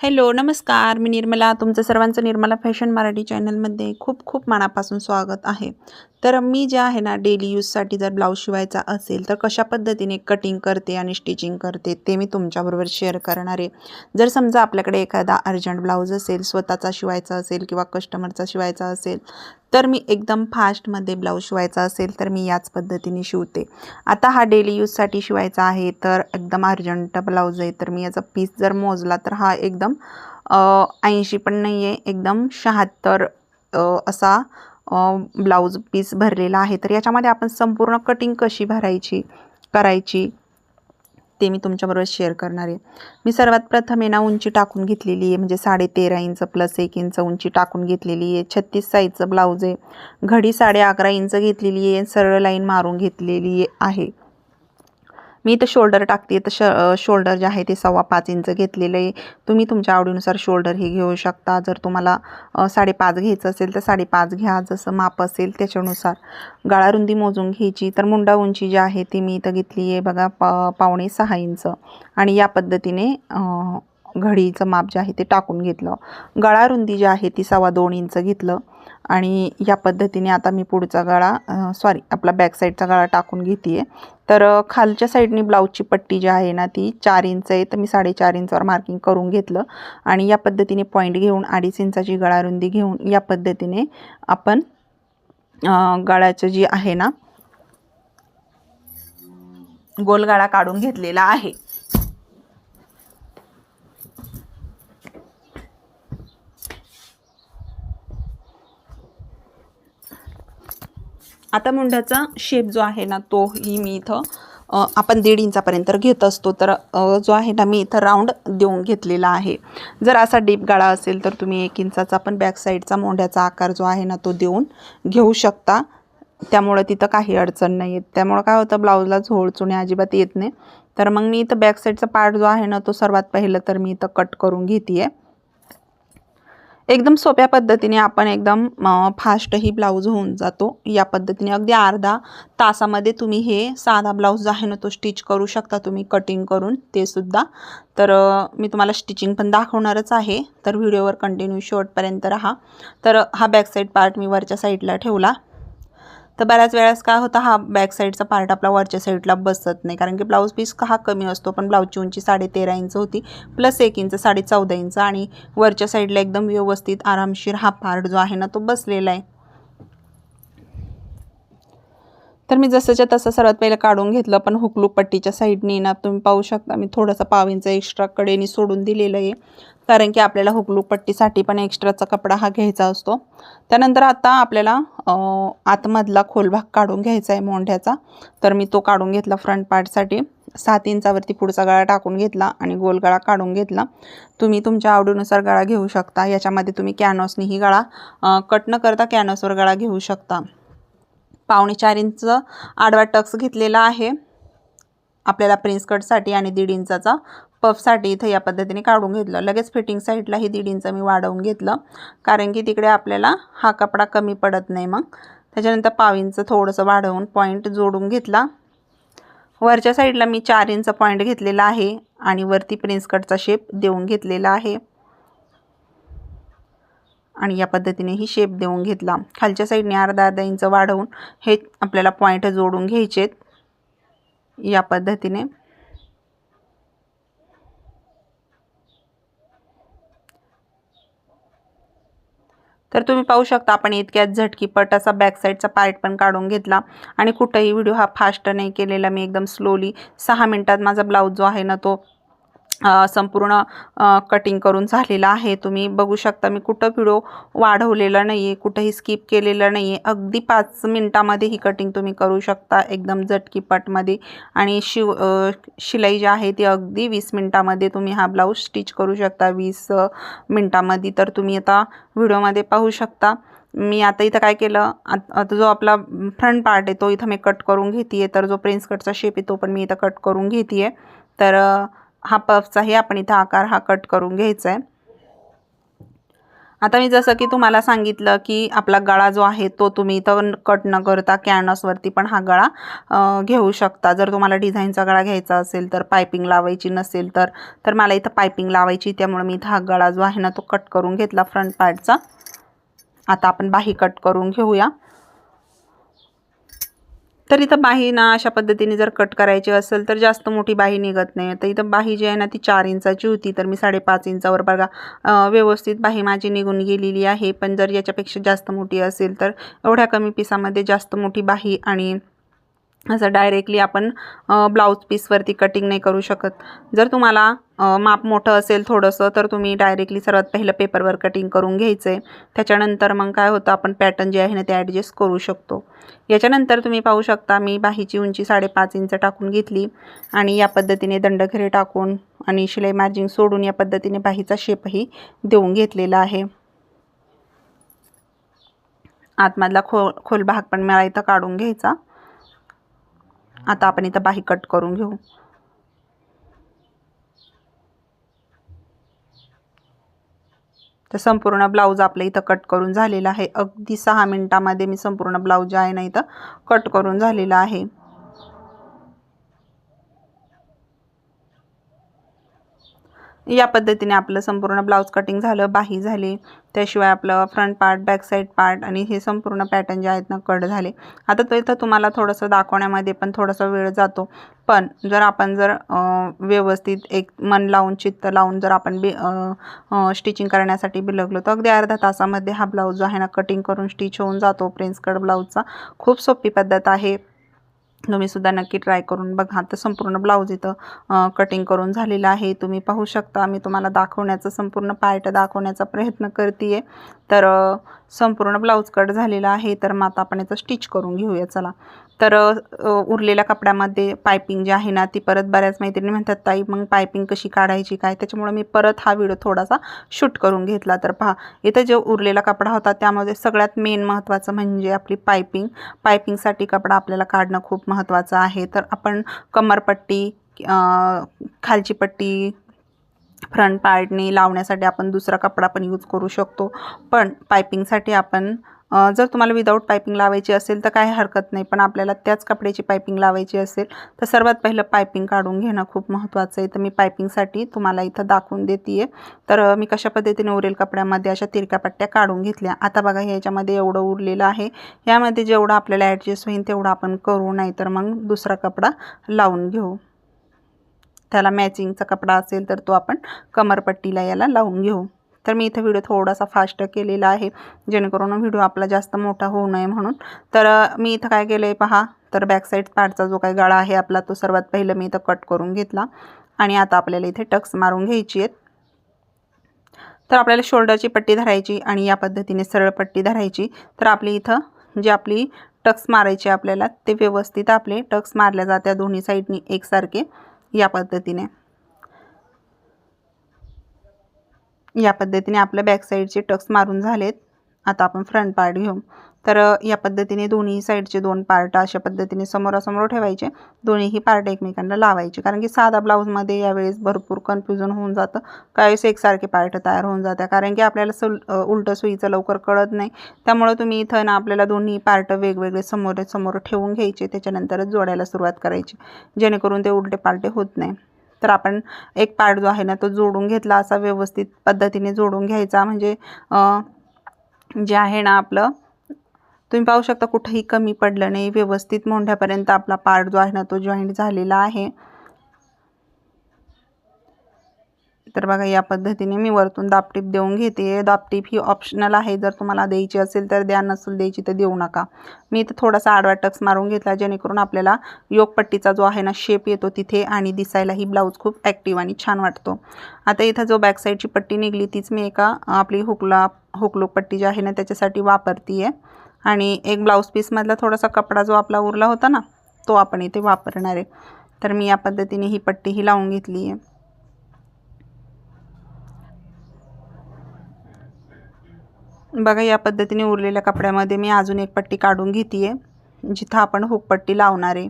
Hello नमस्कार. मी निर्मला. तुमचं सर्वांचं निर्मला फॅशन मराठी चॅनलमध्ये खूप खूप मनापासून स्वागत आहे. तर मी जे आहे ना डेली यूजसाठी जर ब्लाऊज शिवायचा असेल तर कशा पद्धतीने कटिंग करते आणि स्टिचिंग करते ते मी तुमच्याबरोबर शेअर करणार आहे. जर समजा आपल्याकडे एखादा अर्जंट ब्लाऊज असेल स्वतःचा शिवायचा असेल किंवा कस्टमरचा शिवायचा असेल तर मी एकदम फास्टमध्ये ब्लाऊज शिवायचा असेल तर मी याच पद्धतीने शिवते. आता हा डेली यूजसाठी शिवायचा आहे तर एकदम अर्जंट ब्लाऊज आहे तर मी याचा पीस जर मोजला तर हा एकदम ऐंशी पण नाही आहे एकदम शहात्तर असा ब्लाऊज पीस भरलेला आहे. तर याच्यामध्ये आपण संपूर्ण कटिंग कशी भरायची करायची ते मी तुमच्याबरोबर शेअर करणार आहे. मी सर्वात प्रथम आहे ना उंची टाकून घेतलेली आहे. म्हणजे साडे तेरा इंच प्लस एक इंच उंची टाकून घेतलेली आहे. छत्तीस साईजचं ब्लाऊज आहे. घडी साडे अकरा इंच घेतलेली आहे. सरळ लाईन मारून घेतलेली आहे. मी इथं शोल्डर टाकते तर श शोल्डर जे आहे ते सव्वा पाच इंच घेतलेलं आहे. तुम्ही तुमच्या आवडीनुसार शोल्डर हे घेऊ शकता. जर तुम्हाला साडेपाच घ्यायचं असेल तर साडेपाच घ्या. जसं माप असेल त्याच्यानुसार. गाळारुंदी मोजून घ्यायची. तर मुंडा उंची जी आहे ती मी इथं घेतली आहे. बघा पा पावणे सहा इंच आणि या पद्धतीने घडीचं माप जे आहे ते टाकून घेतलं. गळारुंदी जी आहे ती सव्वा दोन इंच घेतलं. आणि या पद्धतीने आता मी पुढचा गळा सॉरी आपला बॅक साईडचा गळा टाकून घेते आहे तर खालच्या साईडनी ब्लाऊजची पट्टी जी आहे ना ती चार इंच आहे. तर मी साडेचार इंचावर मार्किंग करून घेतलं. आणि या पद्धतीने पॉईंट घेऊन अडीच इंचाची गळारुंदी घेऊन या पद्धतीने आपण गळ्याचं जी आहे ना गोलगाळा काढून घेतलेला आहे. आता मुंड्याचा शेप जो आहे ना तोही मी इथं आपण दीड इंचापर्यंत घेत असतो. तर जो आहे ना मी इथं राऊंड देऊन घेतलेला आहे. जर असा डीप गाळा असेल तर तुम्ही एक इंचाचा पण बॅक साईडचा मोंड्याचा आकार जो आहे ना तो देऊन घेऊ शकता. त्यामुळं तिथं काही अडचण नाही येत त्यामुळं काय होतं ब्लाऊजला झोळ चुणे अजिबात येत नाही. तर मग मी इथं बॅक साईडचा पार्ट जो आहे ना तो सर्वात पहिलं तर मी इथं कट करून घेते आहे एकदम सोप्या पद्धतीने आपण एकदम फास्टही ब्लाऊज होऊन जातो. या पद्धतीने अगदी अर्धा तासामध्ये तुम्ही हे साधा ब्लाऊज आहे ना तो स्टिच करू शकता तुम्ही कटिंग करून ते सुद्धा. तर मी तुम्हाला स्टिचिंग पण दाखवणारच आहे. तर व्हिडिओवर कंटिन्यू शॉर्टपर्यंत राहा. तर हा बॅक साईड पार्ट मी वरच्या साईडला ठेवला. तर बऱ्याच वेळेस काय होतं हा बॅक साईडचा पार्ट आपला वरच्या साईडला बसत नाही. कारण की ब्लाऊज पीस हा कमी असतो पण ब्लाऊजची उंची साडे तेरा इंच होती प्लस एक इंच साडे चौदा इंच. आणि वरच्या साईडला एकदम व्यवस्थित आरामशीर हा पार्ट जो आहे ना तो बसलेला आहे. तर मी जसंच्या तसं सर्वात पहिलं काढून घेतलं पण हुकलू पट्टीच्या साईडने ना तुम्ही पाहू शकता मी थोडासा पाव इंच एक्स्ट्रा कडेने सोडून दिलेलं आहे. कारण की आपल्याला हुकलू पट्टीसाठी पण एक्स्ट्राचा कपडा हा घ्यायचा असतो. त्यानंतर आता आपल्याला आतमधला खोलभाग काढून घ्यायचा आहे मोंढ्याचा. तर मी तो काढून घेतला फ्रंट पार्टसाठी सात इंचावरती पुढचा गळा टाकून घेतला आणि गोल गळा काढून घेतला. तुम्ही तुमच्या आवडीनुसार गळा घेऊ शकता. याच्यामध्ये तुम्ही कॅनॉसनीही गळा कट न करता कॅनॉसवर गळा घेऊ शकता. पावणे चार इंच आडवा टक्स घेतलेला आहे. आपल्याला प्रिन्स कटसाठी आणि दीड इंचाचा. पफसाठी इथं या पद्धतीने काढून घेतलं. लगेच फिटिंग साईडलाही दीड इंच मी वाढवून घेतलं. कारण की तिकडे आपल्याला हा कपडा कमी पडत नाही मग. त्याच्यानंतर पाव इंच थोडंसं वाढवून पॉईंट जोडून घेतला. वरच्या साईडला मी चार इंच पॉईंट घेतलेला आहे आणि वरती प्रिन्स कटचा शेप देऊन घेतलेला आहे. आणि या पद्धतीने ही शेप देऊन घेतला. खालच्या साईडने अर्धा अर्धा इंच वाढवून हे आपल्याला पॉईंट जोडून घ्यायचेत. या पद्धतीने. तर तुम्ही पाहू शकता आपण इतक्यात झटकीपट असा बॅक साईडचा पार्ट पण काढून घेतला. आणि कुठंही व्हिडिओ हा फास्ट नाही केलेला मी एकदम स्लोली सहा मिनटात माझा ब्लाऊज जो आहे ना तो संपूर्ण कटिंग करून झालेला आहे. तुम्ही बघू शकता मी कुठं व्हिडिओ वाढवलेला नाही आहे कुठंही स्किप केलेलं नाही आहे अगदी पाच मिनटामध्ये ही कटिंग तुम्ही करू शकता एकदम झटकीपटमध्ये आणि शिव शिलाई जी आहे ती अगदी वीस मिनटामध्ये तुम्ही हा ब्लाऊज स्टिच करू शकता. वीस मिनटामध्ये. तर तुम्ही आता व्हिडिओमध्ये पाहू शकता. मी आता इथं काय केलं आता जो आपला फ्रंट पार्ट आहे तो इथं मी कट करून घेते आहे तर जो प्रिन्स कटचा शेप आहे तो पण मी इथं कट करून घेते आहे तर हा पफचाही आपण इथं आकार हा कट करून घ्यायचा आहे आता मी जसं की तुम्हाला सांगितलं की आपला गळा जो आहे तो तुम्ही इथं कट न करता कॅनसवरती पण हा गळा घेऊ शकता. जर तुम्हाला डिझाईनचा गळा घ्यायचा असेल तर पायपिंग लावायची नसेल तर तर मला इथं पायपिंग लावायची त्यामुळे मी इथं हा गळा जो आहे ना तो कट करून घेतला फ्रंट पार्टचा आता आपण बाही कट करून घेऊया. तर इथं बाही ना अशा पद्धतीने जर कट करायची असेल तर जास्त मोठी बाही निघत नाही. तर इथं बाही जी आहे ना ती चार इंचाची होती. तर मी साडेपाच इंचावर बघा व्यवस्थित बाही माझी निघून गेलेली आहे. पण जर याच्यापेक्षा जास्त मोठी असेल तर एवढ्या कमी पिसामध्ये जास्त मोठी बाही आणि असं डायरेक्टली आपण ब्लाऊज पीसवरती कटिंग नाही करू शकत. जर तुम्हाला माप मोठं असेल थोडंसं तर तुम्ही डायरेक्टली सर्वात पहिलं पेपरवर कटिंग करून घ्यायचं आहे त्याच्यानंतर मग काय होतं आपण पॅटर्न जे आहे ना ते ॲडजस्ट करू शकतो. याच्यानंतर तुम्ही पाहू शकता मी बाहीची उंची साडेपाच इंच टाकून घेतली आणि या पद्धतीने दंडखरे टाकून आणि शिलाई मार्जिन सोडून या पद्धतीने बाहीचा शेपही देऊन घेतलेला आहे. आतमधला खो खोल भाग पण मला इथं काढून घ्यायचा. आता आपण इथं बाही कट करून घेऊ. तर संपूर्ण ब्लाऊज आपलं इथं कट करून झालेला आहे. अगदी सहा मिनटामध्ये मी संपूर्ण ब्लाऊज जे आहे ना इथं कट करून झालेला आहे. या पद्धतीने आपलं संपूर्ण ब्लाऊज कटिंग झालं बाही झाली. त्याशिवाय आपलं front part back side part आणि हे संपूर्ण पॅटर्न जे आहेत ना कट झाले. आता तो इथं तुम्हाला थोडंसं दाखवण्यामध्ये पण थोडासा वेळ जातो. पण जर आपण जर व्यवस्थित एक मन लावून चित्त लावून जर आपण बी स्टिचिंग करण्यासाठी बिलगलो तर अगदी अर्धा तासामध्ये हा ब्लाऊज जो आहे ना कटिंग करून स्टिच होऊन जातो. प्रिन्स कट ब्लाऊजचा खूप सोपी पद्धत आहे. तुम्ही सुद्धा नक्की ट्राय करून बघा. तर संपूर्ण ब्लाऊज इथं कटिंग करून झालेलं आहे. तुम्ही पाहू शकता मी तुम्हाला दाखवण्याचा संपूर्ण पार्ट दाखवण्याचा प्रयत्न करते आहे तर संपूर्ण ब्लाऊज कट झालेला आहे तर मग आता आपण याचं स्टिच करून घेऊया चला. तर उरलेल्या कपड्यामध्ये पायपिंग जी आहे ना ती परत बऱ्याच मैत्रिणी म्हणतात ताई मग पायपिंग कशी काढायची काय? त्याच्यामुळे मी परत हा व्हिडिओ थोडासा शूट करून घेतला. तर पहा इथं जो उरलेला कपडा होता त्यामध्ये सगळ्यात मेन महत्त्वाचं म्हणजे आपली पायपिंग. पायपिंगसाठी कपडा आपल्याला काढणं खूप महत्त्वाचं आहे. तर आपण कमरपट्टी खालची पट्टी फ्रंट पार्टने लावण्यासाठी आपण दुसरा कपडा पण यूज करू शकतो. पण पायपिंगसाठी आपण जर तुम्हाला विदाऊट पायपिंग लावायची असेल तर काही हरकत नाही पण आपल्याला त्याच कपड्याची पायपिंग लावायची असेल तर सर्वात पहिलं पायपिंग काढून घेणं खूप महत्त्वाचं आहे. तर मी पायपिंगसाठी तुम्हाला इथं दाखवून देते तर मी कशा पद्धतीने उरेल कपड्यामध्ये? अशा तिरक्या पट्ट्या काढून घेतल्या. आता बघा ह्याच्यामध्ये एवढं उरलेलं आहे. यामध्ये जेवढं आपल्याला ॲडजस्ट होईल तेवढं आपण करू नाही तर मग दुसरा कपडा लावून घेऊ. त्याला मॅचिंगचा कपडा असेल तर तो आपण कमरपट्टीला याला लावून घेऊ. तर मी इथं व्हिडिओ थोडासा फास्ट केलेला आहे. जेणेकरून व्हिडिओ आपला जास्त मोठा होऊ नये म्हणून. तर मी इथं काय केलं आहे पहा. तर बॅक साईड पार्टचा जो काही गळा आहे आपला तो सर्वात पहिलं मी इथं कट करून घेतला. आणि आता आपल्याला इथे टक्स मारून घ्यायची आहेत. तर आपल्याला शोल्डरची पट्टी धरायची आणि या पद्धतीने सरळ पट्टी धरायची. तर आपली इथं जी आपली टक्स मारायची आपल्याला ते व्यवस्थित आपले टक्स मारल्या जात्या दोन्ही साईडनी एकसारखे. या पद्धतीने. या पद्धतीने आपल्या बॅक साईडचे टक्स मारून झालेत. आता आपण फ्रंट पार्ट घेऊ. तर या पद्धतीने दोन्ही साईडचे दोन पार्ट अशा पद्धतीने समोरासमोर ठेवायचे. दोन्हीही पार्ट एकमेकांना लावायचे. कारण की साधा ब्लाऊजमध्ये यावेळेस भरपूर कन्फ्युजन होऊन जातं. काहीच एकसारखे पार्ट तयार होऊन जातात कारण की आपल्याला सुल उलटं सुईचं लवकर कळत नाही. त्यामुळं तुम्ही इथं ना आपल्याला दोन्ही पार्ट वेगवेगळे समोर समोर ठेवून घ्यायचे. त्याच्यानंतरच जोडायला सुरुवात करायची. जेणेकरून ते उलटे पालटे होत नाही. तर आपण एक पार्ट जो आहे ना तो जोडून घेतला असा व्यवस्थित पद्धतीने जोडून घ्यायचा. म्हणजे जे आहे ना आपलं तुम्ही पाहू शकता कुठंही कमी पडलं नाही व्यवस्थित मोंढ्यापर्यंत आपला पार्ट जो आहे ना तो जॉईंट झालेला आहे. तर बघा या पद्धतीने मी वरतून दापटीप देऊन घेते. दापटीप ही ऑप्शनल आहे. जर तुम्हाला द्यायची असेल तर द्या नसेल द्यायची तर देऊ नका. मी इथं थोडासा आडवा टक्स मारून घेतला जेणेकरून आपल्याला योगपट्टीचा जो आहे ना शेप येतो तिथे आणि दिसायलाही ब्लाऊज खूप ॲक्टिव्ह आणि छान वाटतो. आता इथं जो बॅक साईडची पट्टी निघली तीच मी एका आपली हुकला हुकलोक पट्टी जी आहे ना त्याच्यासाठी वापरते आहे आणि एक ब्लाऊज पीसमधला थोडासा कपडा जो आपला उरला होता ना तो आपण इथे वापरणार आहे. तर मी या पद्धतीने ही पट्टी ही लावून घेतली आहे बघा या पद्धतीने उरलेल्या कपड्यामध्ये मी अजून एक पट्टी काढून घेते आहे जिथं आपण हुकपट्टी लावणार आहे.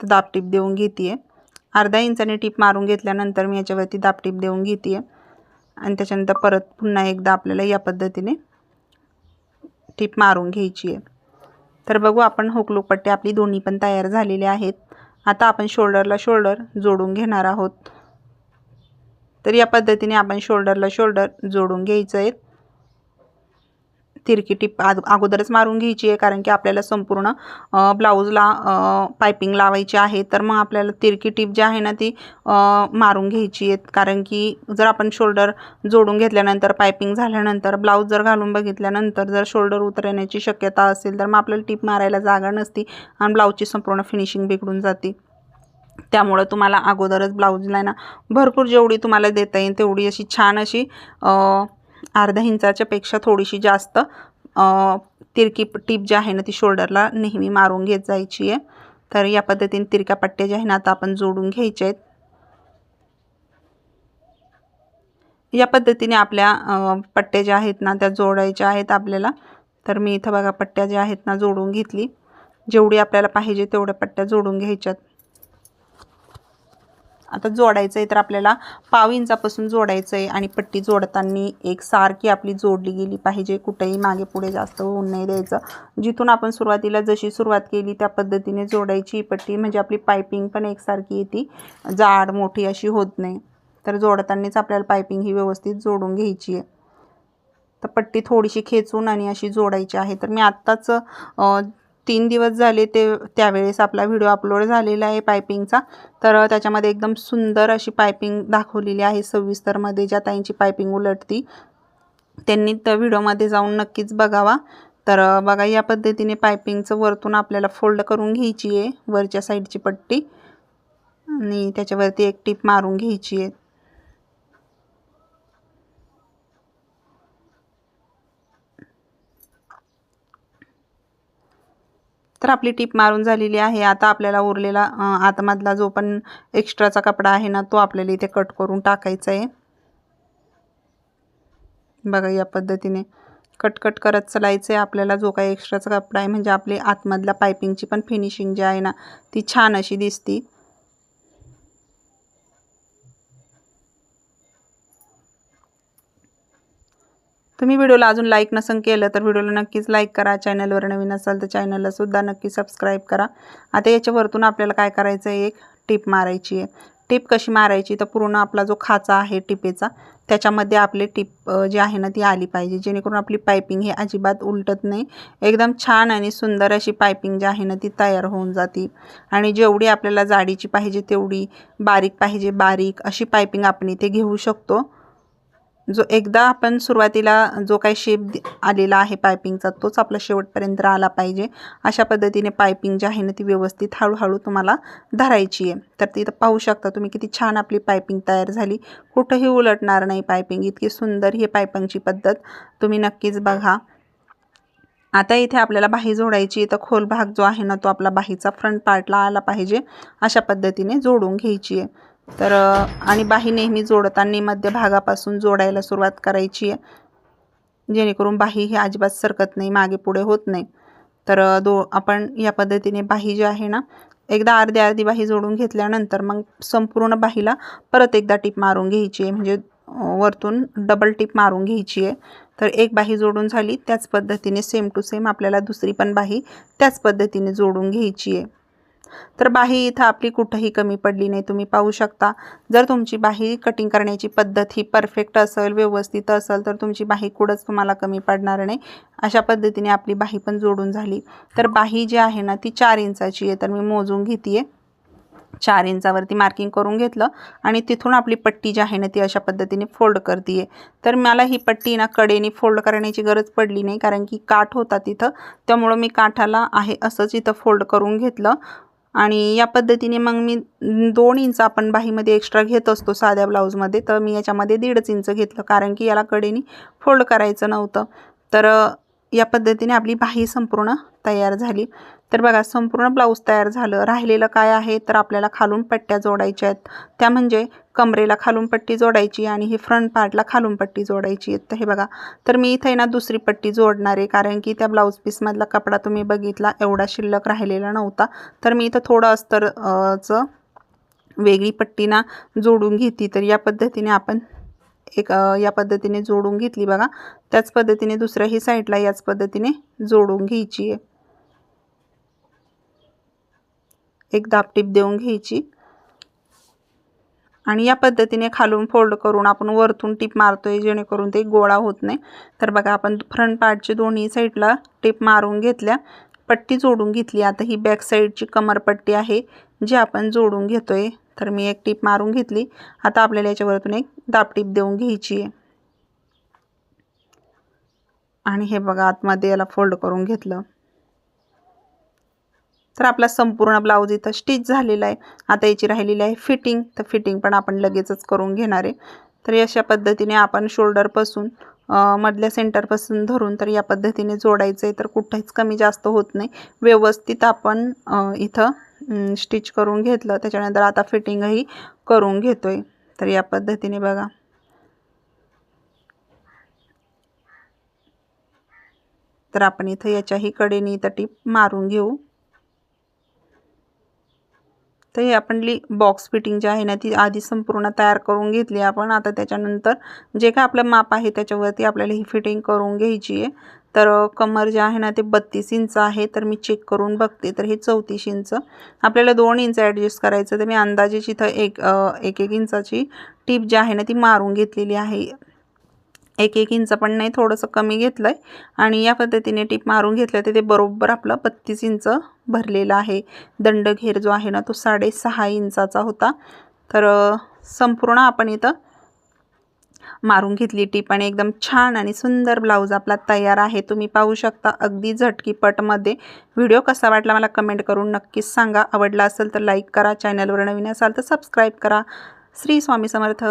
दाबटीप देऊन घेते अर्धा इंचाने टीप मारून घेतल्यानंतर मी याच्यावरती दाबटीप देऊन घेते आणि त्याच्यानंतर परत पुन्हा एकदा आपल्याला या पद्धतीने टीप मारून घ्यायची आहे तर बघू आपण हुकलूक पट्टी आपली दोन्ही पण तयार झालेले आहेत. आता आपण शोल्डरला शोल्डर जोडून घेणार आहोत. तर या पद्धतीने आपण शोल्डरला शोल्डर जोडून घ्यायचं आहे. तिरकी टिप अगोदरच मारून घ्यायची आहे कारण की आपल्याला संपूर्ण ब्लाऊजला पायपिंग लावायची आहे. तर मग आपल्याला तिरकी टिप जी आहे ना ती मारून घ्यायची आहेत कारण की जर आपण शोल्डर जोडून घेतल्यानंतर पायपिंग झाल्यानंतर ब्लाऊज जर घालून बघितल्यानंतर जर शोल्डर उतरण्याची शक्यता असेल तर मग आपल्याला टिप मारायला जागा नसती आणि ब्लाऊजची संपूर्ण फिनिशिंग बिघडून जाते. त्यामुळं तुम्हाला अगोदरच ब्लाऊजला ना भरपूर जेवढी तुम्हाला देता येईल तेवढी अशी छान अशी अर्ध्या इंचाच्या पेक्षा थोडीशी जास्त तिरकी टीप जी आहे ना ती शोल्डरला नेहमी मारून घेत जायची आहे. तर या पद्धतीने तिरक्या पट्ट्या ज्या आहे ना आता आपण जोडून घ्यायच्या आहेत. या पद्धतीने आपल्या पट्ट्या ज्या आहेत ना त्या जोडायच्या आहेत आपल्याला. तर मी इथं बघा पट्ट्या ज्या आहेत ना जोडून घेतली. जेवढी आपल्याला पाहिजे तेवढ्या पट्ट्या जोडून घ्यायच्यात. आता जोडायचं आहे तर आपल्याला पाव इंचापासून जोडायचं आहे आणि पट्टी जोडताना एक सारखी आपली जोडली गेली पाहिजे. कुठेही मागे पुढे जास्त होऊन नाही द्यायचं. जिथून आपण सुरुवातीला जशी सुरुवात केली त्या पद्धतीने जोडायची पट्टी. म्हणजे आपली पायपिंग पण एकसारखी येते. जाड मोठी अशी होत नाही. तर जोडतानाच आपल्याला पायपिंग ही व्यवस्थित जोडून घ्यायची आहे. तर पट्टी थोडीशी खेचून आणि अशी जोडायची आहे. तर मी आत्ताच तीन दिवस झाले ते त्यावेळेस आपला व्हिडिओ अपलोड झालेला आहे पायपिंगचा तर त्याच्यामध्ये एकदम सुंदर अशी पायपिंग दाखवलेली आहे सविस्तरमध्ये ज्या ताईंची पायपिंग उलटती. त्यांनी त्या व्हिडिओमध्ये जाऊन नक्कीच बघावा. तर बघा या पद्धतीने पायपिंगचं वरतून आपल्याला फोल्ड करून घ्यायची आहे वरच्या साईडची पट्टी. आणि त्याच्यावरती एक टीप मारून घ्यायची आहे. तर आपली टीप मारून झालेली आहे. आता आपल्याला उरलेला आतमधला जो पण एक्स्ट्राचा कपडा आहे ना तो आपल्याला इथे कट करून टाकायचा आहे. बघा या पद्धतीने कट कट करत चलायचं आहे आपल्याला जो काही एक्स्ट्राचा कपडा आहे म्हणजे आपली आतमधल्या पायपिंगची पण फिनिशिंग जी आहे ना ती छान अशी दिसती. तुम्ही व्हिडिओला अजून लाईक नसन केलं तर व्हिडिओला नक्कीच लाईक करा. चॅनलवर नवीन असाल तर चॅनलला सुद्धा नक्की सबस्क्राईब करा. आता याच्यावरतून आपल्याला काय करायचं आहे एक टिप मारायची आहे. टिप कशी मारायची? तर पूर्ण आपला जो खाचा आहे टिपेचा त्याच्यामध्ये आपले टिप जी आहे ना ती आली पाहिजे. जेणेकरून आपली पायपिंग हे अजिबात उलटत नाही. एकदम छान आणि सुंदर अशी पायपिंग जी आहे ना ती तयार होऊन जाते. आणि जेवढी आपल्याला जाडीची पाहिजे तेवढी बारीक पाहिजे बारीक अशी पायपिंग आपण इथे घेऊ शकतो. जो एकदा आपण सुरुवातीला जो काही शेप आलेला आहे पायपिंगचा तोच आपला शेवटपर्यंत आला पाहिजे. अशा पद्धतीने पायपिंग जी आहे ना ती व्यवस्थित हळूहळू तुम्हाला धरायची आहे. तर तिथं पाहू शकता तुम्ही किती छान आपली पायपिंग तयार झाली. कुठंही उलटणार नाही पायपिंग इतकी सुंदर ही पायपिंगची पद्धत तुम्ही नक्कीच बघा. आता इथे आपल्याला बाही जोडायची तर खोल भाग जो आहे ना तो आपला बाहीचा फ्रंट पार्टला आला पाहिजे. अशा पद्धतीने जोडून घ्यायची आहे. तर आणि बाही नेहमी जोडताना मध्यभागापासून जोडायला सुरुवात करायची आहे. जेणेकरून बाही ही अजिबात सरकत नाही मागे पुढे होत नाही. तर दो आपण या पद्धतीने बाही जी आहे ना एकदा अर्धी अर्धी बाही जोडून घेतल्यानंतर मग संपूर्ण बाहीला परत एकदा टीप मारून घ्यायची आहे. म्हणजे वरतून डबल टीप मारून घ्यायची आहे. तर एक बाही जोडून झाली त्याच पद्धतीने सेम टू सेम आपल्याला दुसरी पण बाही त्याच पद्धतीने जोडून घ्यायची आहे. तर बाही इथं आपली कुठंही कमी पडली नाही तुम्ही पाहू शकता. जर तुमची बाही कटिंग करण्याची पद्धत ही परफेक्ट असेल व्यवस्थित असेल तर तुमची बाही कुठंच तुम्हाला कमी पडणार नाही. अशा पद्धतीने आपली बाही पण जोडून झाली. तर बाही जी आहे ना ती चार इंचाची आहे. तर मी मोजून घेते चार इंचावरती मार्किंग करून घेतलं आणि तिथून आपली पट्टी जी आहे ना ती अशा पद्धतीने फोल्ड करते तर मला ही पट्टी ना कडेने फोल्ड करण्याची गरज पडली नाही कारण की काठ होता तिथं. त्यामुळं मी काठाला आहे असंच इथं फोल्ड करून घेतलं. आणि या पद्धतीने मग मी दोन इंच आपण बाहीमध्ये एक्स्ट्रा घेत असतो साध्या ब्लाऊजमध्ये. तर मी याच्यामध्ये दीडच इंच घेतलं कारण की याला कडेनी फोल्ड करायचं नव्हतं. तर या पद्धतीने आपली बाही संपूर्ण तयार झाली. तर बघा संपूर्ण ब्लाऊज तयार झालं. राहिलेलं काय आहे तर आपल्याला खालून पट्ट्या जोडायच्या आहेत. त्या म्हणजे कमरेला खालून पट्टी जोडायची आणि ही फ्रंट पार्टला खालून पट्टी जोडायची आहेत. तर हे बघा तर मी इथे ना दुसरी पट्टी जोडणार आहे. कारण की त्या ब्लाऊज पीसमधला कपडा तुम्ही बघितला एवढा शिल्लक राहिलेला नव्हता. तर मी इथं थोडं अस्तरचं वेगळी पट्टी ना जोडून घेतली. तर या पद्धतीने आपण एक या पद्धतीने जोडून घेतली बघा. त्याच पद्धतीने दुसऱ्याही साईडला याच पद्धतीने जोडून घ्यायची आहे. एक दापटीप देऊन घ्यायची. आणि या पद्धतीने खालून फोल्ड करून आपण वरतून टीप मारतोय जेणेकरून ते गोळा होत नाही. तर बघा आपण फ्रंट पार्टचे दोन्ही साईडला टीप मारून घेतल्या पट्टी जोडून घेतली. आता ही बॅक साईडची कमरपट्टी आहे जी आपण जोडून घेतोय. तर मी एक टीप मारून घेतली. आता आपल्याला याच्यावरतून एक दापटीप देऊन घ्यायची आहे. आणि हे बघा आतमध्ये याला फोल्ड करून घेतलं. तर आपला संपूर्ण ब्लाऊज इथं स्टिच झालेला आहे. आता याची राहिलेली आहे फिटिंग. तर फिटिंग पण आपण लगेचच करून घेणार आहे. तर अशा पद्धतीने आपण शोल्डरपासून मधल्या सेंटरपासून धरून तर या पद्धतीने जोडायचं आहे तर कुठेच कमी जास्त होत नाही. व्यवस्थित आपण इथं स्टिच करून घेतलं. त्याच्यानंतर आता फिटिंगही करून घेतो आहे तर या पद्धतीने बघा. तर आपण इथं याच्याही कडेने इथं टीप मारून घेऊ. तर हे आपण ली बॉक्स फिटिंग जी आहे ना ती आधी संपूर्ण तयार करून घेतली आपण. आता त्याच्यानंतर जे काय आपलं माप आहे त्याच्यावरती आपल्याला ही फिटिंग करून घ्यायची आहे. तर कमर जे आहे ना ते बत्तीस इंच आहे. तर मी चेक करून बघते. तर हे चौतीस इंच. आपल्याला दोन इंच ॲडजस्ट करायचं तर मी अंदाजे इथं एक एक एक इंचाची टीप जी आहे ना ती मारून घेतलेली आहे. एक एक इंच पण नाही थोडंसं कमी घेतलं आहे आणि या पद्धतीने टीप मारून घेतलं तर ते बरोबर आपलं बत्तीस इंच भरलेला आहे. दंडघेर जो आहे ना तो साडेसहा इंचाचा होता. तर संपूर्ण आपण इथं मारून घेतली टीप आणि एकदम छान आणि सुंदर ब्लाऊज आपला तयार आहे. तुम्ही पाहू शकता अगदी झटकीपटमध्ये. व्हिडिओ कसा वाटला मला कमेंट करून नक्कीच सांगा. आवडला असेल तर लाईक करा. चॅनलवर नवीन असाल तर सबस्क्राईब करा. श्री स्वामी समर्थ.